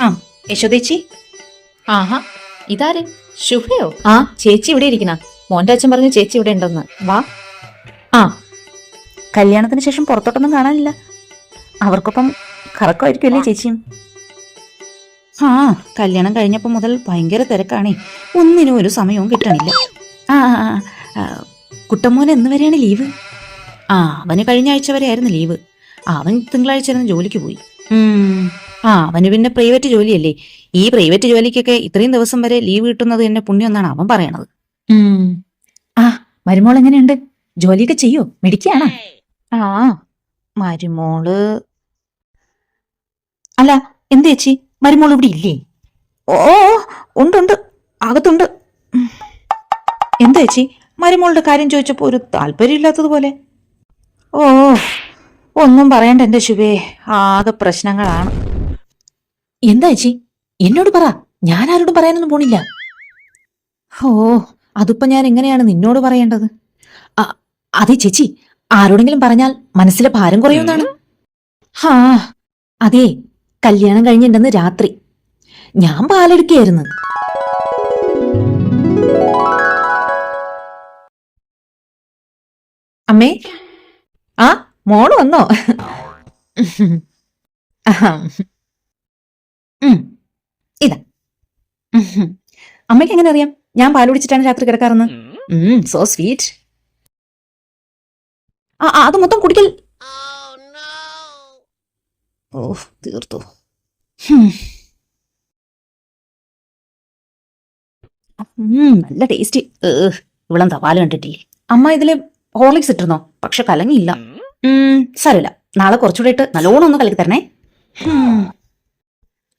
ആ യശോദേച്ചി ആഹാ ഇതാര്? ശുഭയോ? ആ ചേച്ചി ഇവിടെ ഇരിക്കണ മോന്റെ അച്ഛൻ പറഞ്ഞു ചേച്ചി ഇവിടെ ഉണ്ടെന്ന്. വാ. ആ കല്യാണത്തിന് ശേഷം പുറത്തോട്ടൊന്നും കാണാനില്ല. അവർക്കൊപ്പം കറക്കമായിരിക്കുമല്ലേ ചേച്ചിയും ആ കല്യാണം കഴിഞ്ഞപ്പോൾ മുതൽ ഭയങ്കര തിരക്കാണേ. ഒന്നിനും ഒരു സമയവും കിട്ടണില്ല ആ കുട്ടമ്മോൻ എന്ന് വരെയാണ് ലീവ്? ആ അവന് കഴിഞ്ഞ ആഴ്ച വരെ ആയിരുന്നു ലീവ്. അവൻ തിങ്കളാഴ്ച ജോലിക്ക് പോയി. ആ അവന് പിന്നെ പ്രൈവറ്റ് ജോലിയല്ലേ. ഈ പ്രൈവറ്റ് ജോലിക്കൊക്കെ ഇത്രയും ദിവസം വരെ ലീവ് കിട്ടുന്നത് എന്നെ പുണ്യം എന്നാണ് അവൻ പറയണത്. ആ മരുമോൾ എങ്ങനെയുണ്ട്? ജോലിയൊക്കെ ചെയ്യോ? മെഡിക്കാണോ ആ മരുമോൾ. അല്ല എന്ത് ചേച്ചി? മരുമോൾ ഇവിടെ ഇല്ലേ? ഓ ഉണ്ട് ഉണ്ട്. അകത്തുണ്ട്. എന്താ ചേച്ചി? മരുമോളുടെ കാര്യം ചോദിച്ചപ്പോ ഒരു താല്പര്യമില്ലാത്തതുപോലെ. ഓ. ഒന്നും പറയണ്ട എന്റെ ശുഭേ. ആകെ പ്രശ്നങ്ങളാണ്. എന്താ ചേച്ചി? എന്നോട് പറ. ഞാൻ ആരോടും പറയാനൊന്നും പോണില്ല. ഓ അതിപ്പോ ഞാൻ എങ്ങനെയാണ് നിന്നോട് പറയേണ്ടത്? അതെ ചേച്ചി. ആരോടെങ്കിലും പറഞ്ഞാൽ മനസ്സിലെ ഭാരം കുറയുമെന്നാണ്. ഹാ അതെ. കല്യാണം കഴിഞ്ഞിട്ടുണ്ടെന്ന് രാത്രി. ഞാൻ പാലെടുക്കുകയായിരുന്നു. അമ്മേ? ആ? മോൾ വന്നോ? ഇതാ. അമ്മയ്ക്ക് എങ്ങനെ അറിയാം? ഞാൻ പാൽ കുടിച്ചിട്ടാണ് രാത്രി കിടക്കാറെന്ന്. സോ സ്വീറ്റ് ആ ആ, അത് മൊത്തം കുടിക്കൽ. ഓ തീർത്തു. ഹും. നല്ല ടേസ്റ്റ്. ഇവളം തപാൽ കണ്ടിട്ടില്ലേ അമ്മ ഇതിൽ ഹോർലിക്സ് ഇട്ടിരുന്നോ? പക്ഷെ കലങ്ങിയില്ല. സാരമില്ല. നാളെ കുറച്ചുകൂടെ ഇട്ട് നല്ലോണം ഒന്ന് കലക്കി തരണേ.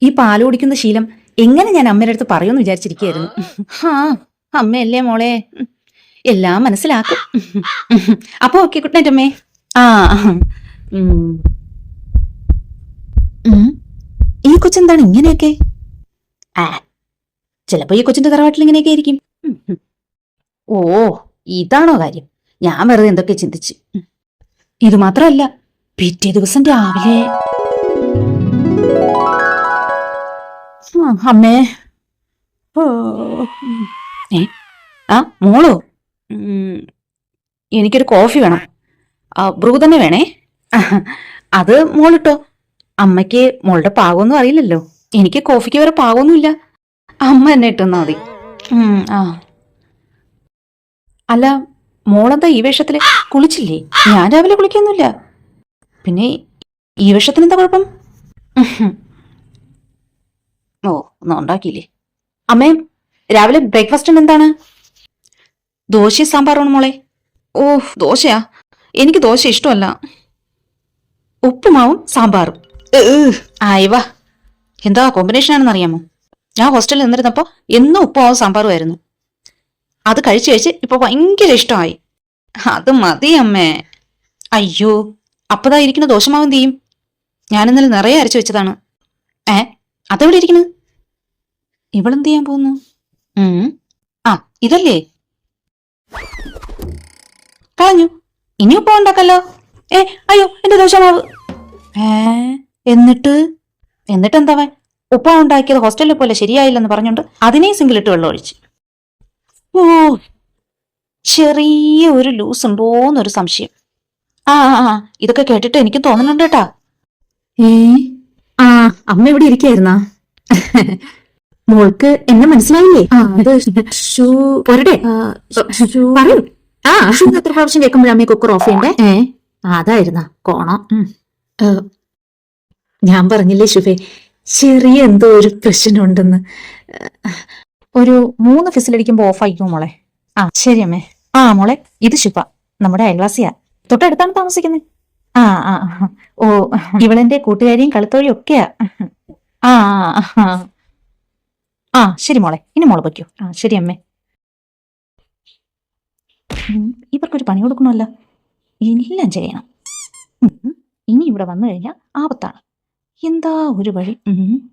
ഈ പാൽ കുടിക്കുന്ന ശീലം എങ്ങനെ ഞാൻ അമ്മയുടെ അടുത്ത് പറയുമെന്ന് വിചാരിച്ചിരിക്കുകയായിരുന്നു. ആ അമ്മയല്ലേ മോളെ? എല്ലാം മനസ്സിലാക്കും. അപ്പൊ ഓക്കെ നൈറ്റ് അമ്മേ. ആ. ഈ കൊച്ചെന്താണ് ഇങ്ങനെയൊക്കെ? ചിലപ്പോ ഈ കൊച്ചിന്റെ തറവാട്ടിൽ ഇങ്ങനെയൊക്കെ ആയിരിക്കും. ഓ ഇതാണോ കാര്യം? ഞാൻ വെറുതെ എന്തൊക്കെ ചിന്തിച്ച്. ഉം. ഇത് മാത്രമല്ല പിറ്റേ ദിവസം രാവിലെ. അമ്മേ. ഏ? ആ മോളോ? എനിക്കൊരു കോഫി വേണം. ബ്രൂ തന്നെ വേണേ. അത് മോളിട്ടോ. അമ്മയ്ക്ക് മോളുടെ പാകമൊന്നും അറിയില്ലല്ലോ. എനിക്ക് കോഫിക്ക് വരെ പാകമൊന്നുമില്ല അമ്മ എന്നെ ഇട്ടെന്നാ മതി. ആ. അല്ല മോളെന്താ ഈ വേഷത്തിൽ? കുളിച്ചില്ലേ? ഞാൻ രാവിലെ കുളിക്കൊന്നുമില്ല. പിന്നെ ഈ വേഷത്തിന് എന്താ കുഴപ്പം ഓ ഒന്നും ഉണ്ടാക്കിയില്ലേ? അമ്മേ രാവിലെ ബ്രേക്ക്ഫാസ്റ്റിന് എന്താണ്? ദോശയും സാമ്പാറാണ് മോളെ. ഓ ദോശയാ? എനിക്ക് ദോശ ഇഷ്ടമല്ല. ഉപ്പുമാവും സാമ്പാറും. ആയിവാ എന്താ കോമ്പിനേഷൻ ആണെന്ന് അറിയാമോ? ഞാൻ ഹോസ്റ്റലിൽ നിന്നിരുന്നപ്പോ എന്നും ഉപ്പുമാവും സാമ്പാറും ആയിരുന്നു. അത് കഴിച്ചു കഴിച്ച് ഇപ്പൊ ഭയങ്കര ഇഷ്ടമായി. അത് മതി അമ്മേ. അയ്യോ അപ്പതാ ഇരിക്കുന്ന ദോശമാവും തീയും. ഞാൻ ഇന്നലെ നിറയെ അരച്ചു വെച്ചതാണ്. ഏ അതെവിടെ ഇരിക്കുന്നു ഇവളെന്ത് ചെയ്യാൻ പോകുന്നു? ആ ഇതല്ലേ? കളഞ്ഞു. ഇനി ഉപ്പ ഉണ്ടാക്കല്ലോ. ഏ അയ്യോ എന്റെ ദോശമാവ്. ഏ എന്നിട്ട്? എന്നിട്ട് എന്താ ഉപ്പ ഉണ്ടാക്കിയത് ഹോസ്റ്റലിൽ പോലെ ശരിയായില്ലെന്ന് പറഞ്ഞുകൊണ്ട് അതിനെ സിംഗിളിട്ട് വെള്ളം ഒഴിച്ച്. ഓ ചെറിയ ഒരു ലൂസ് ഉണ്ടോന്നൊരു സംശയം. ആ ആ ഇതൊക്കെ കേട്ടിട്ട് എനിക്ക് തോന്നുന്നുണ്ട് കേട്ടാ. ഏ ആ അമ്മ എവിടെ ഇരിക്കായിരുന്നാ? മോൾക്ക് എന്നെ മനസ്സിലായില്ലേ? പറയൂ. ആ എത്ര പ്രാവശ്യം കേൾക്കുമ്പോഴേ കുക്കർ ഓഫ് ചെയ്യണ്ടേ? ഏ. അതായിരുന്ന കോണം. ഞാൻ പറഞ്ഞില്ലേ ശുഭേ ചെറിയ എന്തോ ഒരു പ്രശ്നമുണ്ടെന്ന്. ഒരു മൂന്ന് ഫിസിലടിക്കുമ്പോ ഓഫ് ആയിക്കും മോളെ? ആ ശരി അമ്മേ. ആ മോളെ ഇത് ശുഭ നമ്മുടെ അയൽവാസിയാ. തൊട്ടടുത്താണ് താമസിക്കുന്നത് ആ ആ. ഓ ഇവളെന്റെ കൂട്ടുകാരിയും കളിത്തോഴിയും ഒക്കെയാ. ആ ആ, ശരി മോളെ ഇനി മോളെ വയ്ക്കൂ ആ ശരി അമ്മേ. ഇവർക്കൊരു പണി കൊടുക്കണമല്ല. എല്ലാം ചെയ്യണം. ഇനി ഇവിടെ വന്നു കഴിഞ്ഞാൽ ആപത്താണ്. എന്താ ഒരു വഴി?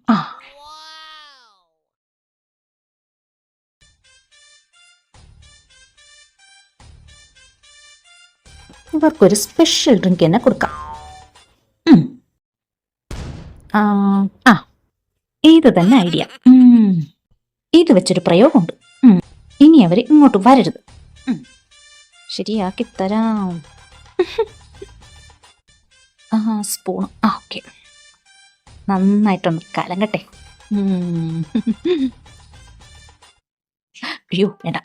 ആ. ഇവർക്കൊരു സ്പെഷ്യൽ ഡ്രിങ്ക് തന്നെ കൊടുക്കാം. ആ ഇത് തന്നെ ഐഡിയ ഇത് വെച്ചൊരു പ്രയോഗമുണ്ട്. ഇനി അവർ ഇങ്ങോട്ട് വരരുത്. ശരിയാക്കി തരാം. ആ സ്പൂൺ ആ ഓക്കെ നന്നായിട്ടൊന്ന് കലങ്ങട്ടെ. അയ്യോ വേണ്ട.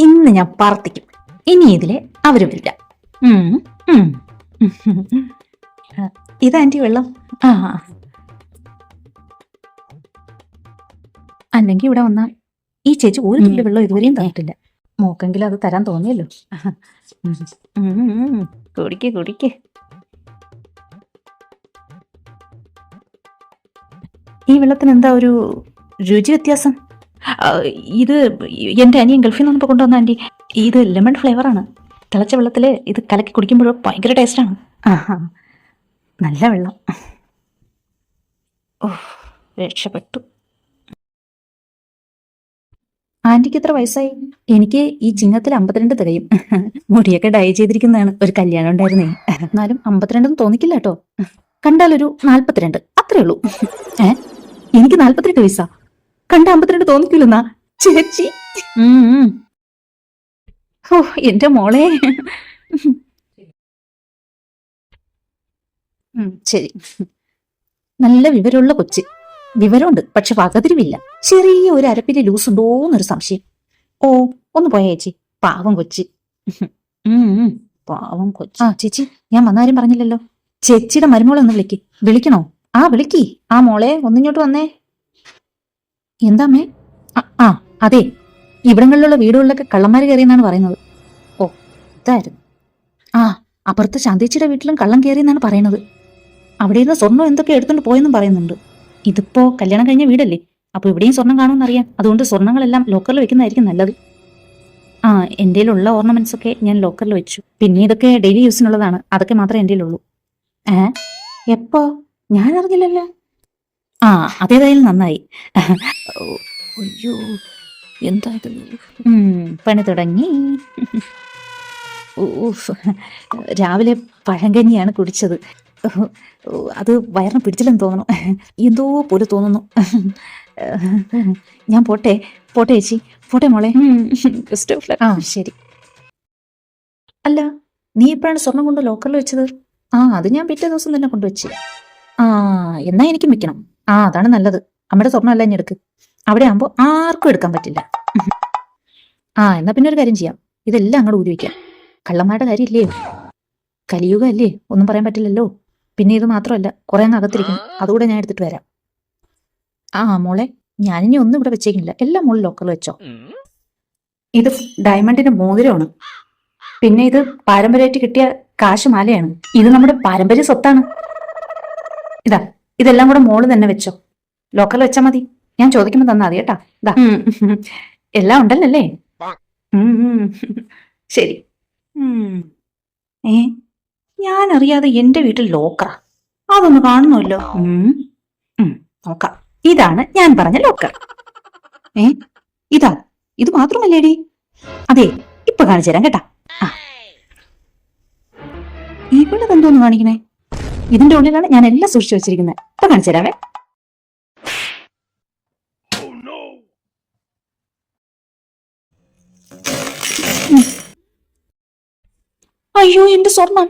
ഇന്ന് ഞാൻ പാർത്ഥിക്കും ഇനി ഇതിലെ അവരും ഇല്ല ഉം. ഉം. ആ, ഇതാ ആന്റി വെള്ളം. ആ. അല്ലെങ്കിൽ ഇവിടെ വന്നാൽ ഈ ചേച്ചി ഒരു തുള്ളി വെള്ളം ഇതുവരെയും തന്നിട്ടില്ല. മോക്കെങ്കിലും അത് തരാൻ തോന്നിയല്ലോ. കുടിക്ക് കുടിക്ക്. ഈ വെള്ളത്തിന് എന്താ ഒരു രുചി വ്യത്യാസം? ഇത് എന്റെ അനിയൻ ഗൾഫിൽ നിന്ന് വന്നപ്പോൾ കൊണ്ടുവന്ന ആന്റി ഇത് ലെമൺ ഫ്ലേവറാണ് തിളച്ച വെള്ളത്തിൽ ഇത് കലക്കി കുടിക്കുമ്പോൾ ഭയങ്കര ടേസ്റ്റാണ് ആഹാ. നല്ല വെള്ളം. ഓ രക്ഷപ്പെട്ടു. ആന്റിക്ക് എത്ര വയസ്സായി? എനിക്ക് ഈ ചിങ്ങത്തിൽ അമ്പത്തിരണ്ട് തികയും. മുടിയൊക്കെ ഡൈ ചെയ്തിരിക്കുന്നതാണ്. ഒരു കല്യാണം ഉണ്ടായിരുന്നേ. എന്നാലും അമ്പത്തിരണ്ടെന്ന് തോന്നിക്കില്ല കേട്ടോ. കണ്ടാലൊരു നാല്പത്തിരണ്ട്. അത്രേ ഉള്ളൂ. ഏ? എനിക്ക് നാല്പത്തിരണ്ട് വയസ്സാ. കണ്ട അമ്പത്തിരണ്ട് തോന്നിക്കൂലെന്നാ? ചേച്ചി. ഓ എന്റെ മോളെ. ശരി. നല്ല വിവരമുള്ള കൊച്ചി. വിവരമുണ്ട് പക്ഷെ വകതിരിവില്ല. ചെറിയ ഒരു അരപ്പിന്റെ ലൂസ് ഉണ്ടോ എന്നൊരു സംശയം. ഓ ഒന്ന് പോയ ചേച്ചി. പാവം കൊച്ചി. പാവം കൊച്ചി. ആ ചേച്ചി ഞാൻ വന്നാരും പറഞ്ഞില്ലല്ലോ. ചേച്ചിയുടെ മരുമോളെ ഒന്ന് വിളിക്ക്. വിളിക്കണോ? ആ വിളിക്കി. ആ മോളെ ഒന്നിങ്ങോട്ട് വന്നേ. എന്താമ്മേ ആ, അതെ. ഇവിടങ്ങളിലുള്ള വീടുകളിലൊക്കെ കള്ളന്മാര് കയറിയെന്നാണ് പറയുന്നത്. ഓ ഇതായിരുന്നു. ആ അപ്പുറത്ത് ശാന്തിച്ചിയുടെ വീട്ടിലും കള്ളം കയറിയെന്നാണ് പറയുന്നത്. അവിടെ നിന്ന് സ്വർണം എന്തൊക്കെ എടുത്തുകൊണ്ട് പോയെന്നും പറയുന്നുണ്ട്. ഇതിപ്പോ കല്യാണം കഴിഞ്ഞ വീടല്ലേ? അപ്പൊ ഇവിടെയും സ്വർണം കാണുമെന്നറിയാം. അതുകൊണ്ട് സ്വർണങ്ങളെല്ലാം ലോക്കറിൽ വെക്കുന്നതായിരിക്കും നല്ലത്. ആ എന്റെ ഉള്ള ഓർണമെന്റ്സ് ഒക്കെ ഞാൻ ലോക്കറിൽ വെച്ചു. പിന്നെ ഇതൊക്കെ ഡെയിലി യൂസിനുള്ളതാണ്. അതൊക്കെ മാത്രമേ എന്റെ ഉള്ളൂ ഏ? എപ്പോ? ഞാൻ അറിഞ്ഞില്ലല്ലോ ആ അതേതായാലും നന്നായി. അയ്യോ എന്താ ഇത്? പണി തുടങ്ങി. ഓ രാവിലെ പഴങ്കഞ്ഞിയാണ് കുടിച്ചത്. അത് വയറിന് പിടിച്ചില്ലെന്ന് തോന്നുന്നു. എന്തോ പോലെ തോന്നുന്നു. ഞാൻ പോട്ടെ പോട്ടെ ചേച്ചി പോട്ടെ മോളെ. Best of luck. ആ. ശരി. അല്ല നീ എപ്പോഴാണ് സ്വർണം കൊണ്ട് ലോക്കറിൽ വെച്ചത്? ആ അത് ഞാൻ പിറ്റേ ദിവസം തന്നെ കൊണ്ടുവച്ച്. ആ എന്നാ എനിക്കും വെക്കണം. ആ അതാണ് നല്ലത്. അമ്മയുടെ സ്വർണം അല്ല എടുക്ക്. അവിടെ ആകുമ്പോൾ ആർക്കും എടുക്കാൻ പറ്റില്ല. ആ എന്നാ പിന്നെ ഒരു കാര്യം ചെയ്യാം. ഇതെല്ലാം അങ്ങോട്ട് ഊരി വെക്കാം. കള്ളന്മാരുടെ കാര്യമില്ലേ? കലിയുക അല്ലേ ഒന്നും പറയാൻ പറ്റില്ലല്ലോ. പിന്നെ ഇത് മാത്രമല്ല കുറെ അങ്ങ് അകത്തിരിക്കണം. അതുകൂടെ ഞാൻ എടുത്തിട്ട് വരാം. ആ മോളെ ഞാനിനി ഒന്നും ഇവിടെ വെച്ചേക്കില്ല എല്ലാം മോളിൽ ലോക്കൽ വെച്ചോ. ഇത് ഡയമണ്ടിന്റെ മോതിരമാണ്. പിന്നെ ഇത് പാരമ്പര്യമായിട്ട് കിട്ടിയ കാശുമാലയാണ് ഇത് നമ്മുടെ പാരമ്പര്യ സ്വത്താണ്. ഇതാ. ഇതെല്ലാം കൂടെ മോൾ തന്നെ വെച്ചോ. ലോക്കൽ വെച്ചാ മതി. ഞാൻ ചോദിക്കുമ്പോ തന്നാ മതി കേട്ടാ. ഇതാ എല്ലാം ഉണ്ടല്ലേ. ശരി. ഏ ഞാൻ അറിയാതെ എന്റെ വീട്ടിൽ ലോക്കറാ അതൊന്ന് കാണുന്നുല്ലോ നോക്കാം. ഇതാണ് ഞാൻ പറഞ്ഞ ലോക്കർ ഏ ഇതാ. ഇത് മാത്രമല്ലേടി? അതെ ഇപ്പൊ കാണിച്ചു തരാം കേട്ടാ. ഇവിടെ എന്തോന്ന് കാണിക്കണേ? ഇതിന്റെ ഉള്ളിലാണ് ഞാൻ എല്ലാം സൂക്ഷിച്ചു വെച്ചിരിക്കുന്നത്. ഇപ്പൊ കാണിച്ചു തരാവേ. അയ്യോ എന്റെ സ്വർണം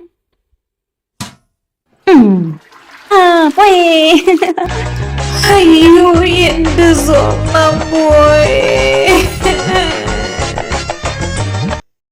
പോയേ. അയ്യോ എന്റെ സ്വർണം പോയേ.